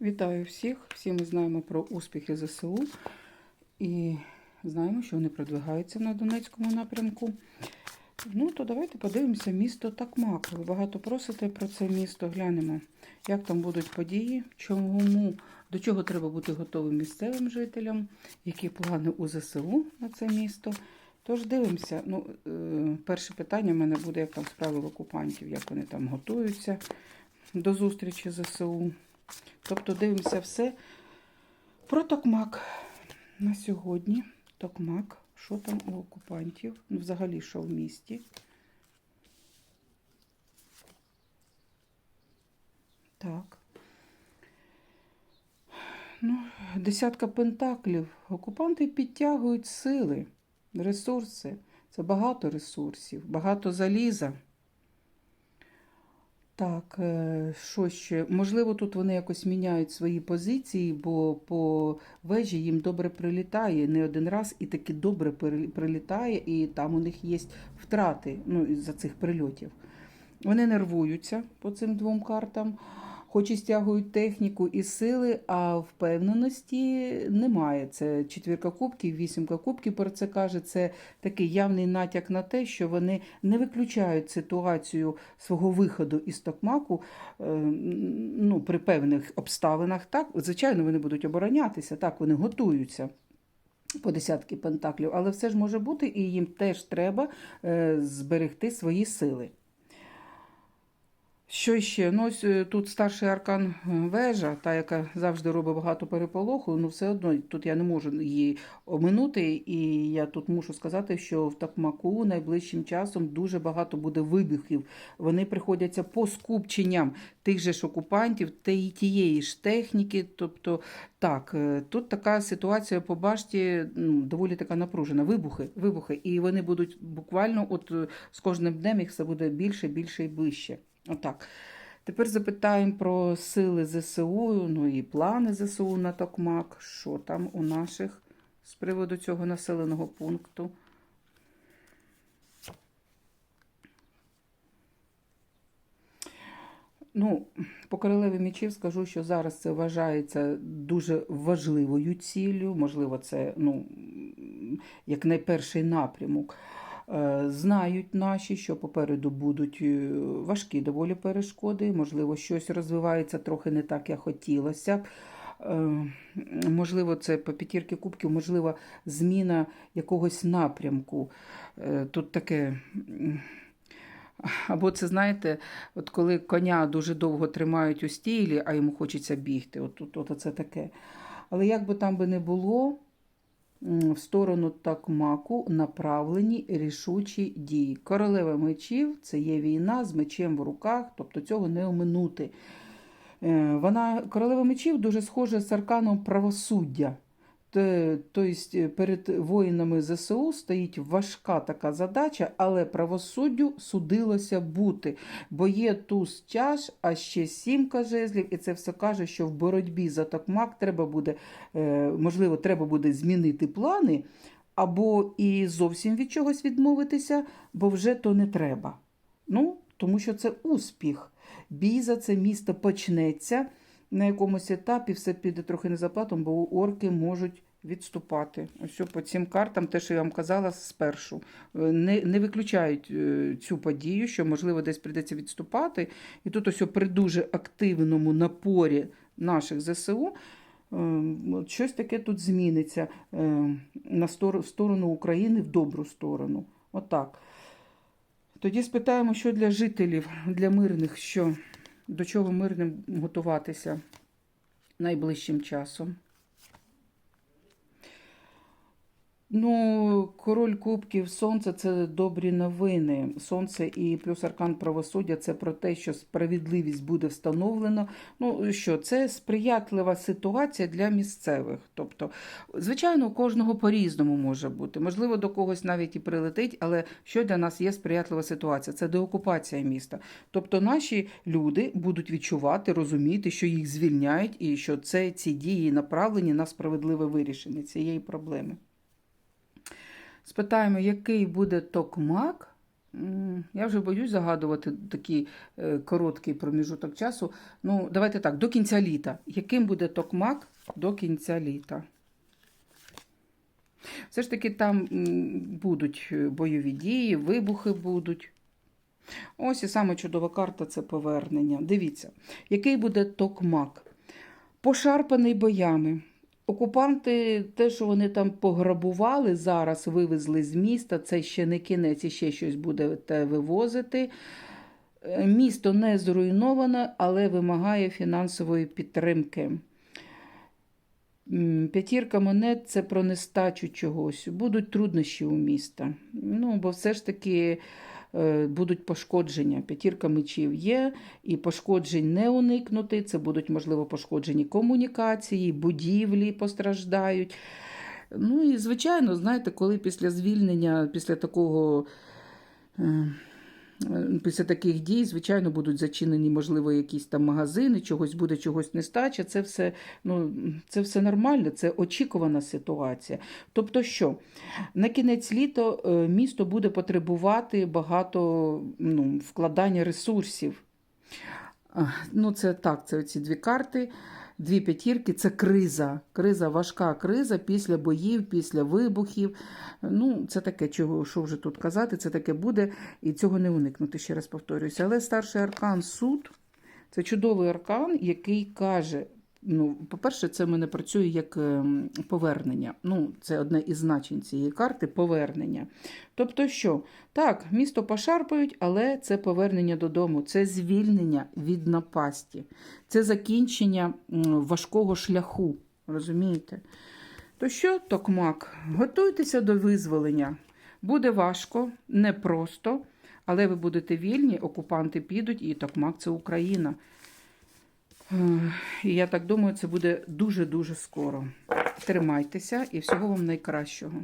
Вітаю всіх! Всі ми знаємо про успіхи ЗСУ і знаємо, що вони продвигаються на Донецькому напрямку. Ну, то давайте подивимося місто Такмак. Ви багато просите про це місто. Глянемо, як там будуть події, чому, до чого треба бути готовим місцевим жителям, які плани у ЗСУ на це місто. Тож дивимося. Ну, е, перше питання в мене буде, як там справи в окупантів, як вони там готуються до зустрічі з ЗСУ. Тобто дивимося все про Токмак на сьогодні. Токмак, що там у окупантів, ну взагалі що в місті. Так. Ну, десятка пентаклів. Окупанти підтягують сили, ресурси. Це багато ресурсів, багато заліза. Так, е, що ще? Можливо, тут вони якось міняють свої позиції, бо по вежі їм добре прилітає не один раз і таки добре прилітає, і там у них є втрати ну, із-за цих прильотів. Вони нервуються по цим двом картам, хоч і стягують техніку і сили, а впевненості немає. Це четвірка кубків, вісімка кубків про це каже. Це такий явний натяк на те, що вони не виключають ситуацію свого виходу із Токмаку е, ну, при певних обставинах. Так, звичайно, вони будуть оборонятися, так, вони готуються. По десятки пентаклів, але все ж може бути, і їм теж треба е, зберегти свої сили. Що ще? Ну, ось е, тут старший аркан е, вежа, та, яка завжди робить багато переполоху, ну все одно тут я не можу її оминути, і я тут мушу сказати, що в Такмаку найближчим часом дуже багато буде вибухів. Вони приходяться по скупченням тих же ж окупантів, тієї ж техніки. Тобто, так, е, тут така ситуація по башті ну, доволі така напружена. Вибухи, вибухи, і вони будуть буквально, от з кожним днем їх все буде більше, більше і ближче. Отак. Тепер запитаємо про сили ЗСУ, ну і плани ЗСУ на Токмак. Що там у наших з приводу цього населеного пункту? Ну, по королеві мечів скажу, що зараз це вважається дуже важливою ціллю. Можливо, це ну, як найперший напрямок. Е, Знають наші, що попереду будуть е, важкі доволі перешкоди. Можливо, щось розвивається трохи не так, як хотілося б. Е, Можливо, це по п'ятірки кубків, можливо, зміна якогось напрямку. Тут таке. Або це, знаєте, от коли коня дуже довго тримають у стілі, а йому хочеться бігти. От, от, от це таке. Але як би там би не було, в сторону Такмаку направлені рішучі дії. Королева мечів це є війна з мечем в руках, тобто цього не оминути. Е, Вона, королева мечів дуже схожа з арканом правосуддя. Тобто перед воїнами ЗСУ стоїть важка така задача, але правосуддю судилося бути. Бо є туз чаш, а ще сімка жезлів, і це все каже, що в боротьбі за Токмак треба буде, е, можливо, треба буде змінити плани, або і зовсім від чогось відмовитися, бо вже то не треба. Ну, тому що це успіх. Бій за це місто почнеться на якомусь етапі, все піде трохи не за платом, бо орки можуть відступати. Ось по цим картам, те, що я вам казала спершу, е, не, не виключають е, цю подію, що, можливо, десь прийдеться відступати. І тут ось при дуже активному напорі наших ЗСУ. е, Щось таке тут зміниться на сторону України в добру сторону. Отак. Тоді спитаємо, що для жителів, для мирних, що, до чого мирним готуватися найближчим часом. Ну, король кубків, сонце це добрі новини. Сонце і плюс аркан правосуддя це про те, що справедливість буде встановлено. Ну що, це сприятлива ситуація для місцевих. Тобто, звичайно, у кожного по-різному може бути. Можливо, до когось навіть і прилетить, але що для нас є сприятлива ситуація? Це деокупація міста. Тобто наші люди будуть відчувати, розуміти, що їх звільняють, і що це ці дії направлені на справедливе вирішення цієї проблеми. Спитаємо, який буде токмак Я вже боюсь загадувати такий е, короткий проміжуток часу. Ну, давайте так, до кінця літа. Яким буде токмак до кінця літа? Все ж таки там будуть е, бойові дії, вибухи будуть. Ось і саме чудова карта це повернення. Дивіться, який буде токмак. Пошарпаний боями. Окупанти, те, що вони там пограбували, зараз вивезли з міста, це ще не кінець, і ще щось будете вивозити. Е, Місто не зруйноване, але вимагає фінансової підтримки. П'ятірка монет це про нестачу чогось. Будуть труднощі у міста. Ну, бо все ж таки будуть пошкодження. П'ятірка мечів є, і пошкоджень не уникнути. Це будуть, можливо, пошкоджені комунікації, будівлі постраждають. Ну і, звичайно, знаєте, коли після звільнення, після такого. Е, е, Після таких дій, звичайно, будуть зачинені, можливо, якісь там магазини, чогось буде, чогось нестача. Це все, ну, це все нормально, це очікувана ситуація. Тобто, що на кінець літа е, місто буде потребувати багато ну, вкладання ресурсів. Ну, це так, це ці дві карти. Дві п'ятірки це криза. Криза, важка криза після боїв, після вибухів. Ну, це таке, чого, що вже тут казати, це таке буде, і цього не уникнути, ще раз повторююся. Але старший аркан суд це чудовий аркан, який каже: ну, по-перше, це в мене працює як ем, повернення. Ну, це одне із значень цієї карти повернення. Тобто, що так, місто пошарпають, але це повернення додому, це звільнення від напасті, це закінчення важкого шляху. Розумієте? То що, Токмак, готуйтеся до визволення. Буде важко, непросто, але ви будете вільні, окупанти підуть, і Токмак це Україна. І я так думаю, це буде дуже-дуже скоро. Тримайтеся і всього вам найкращого.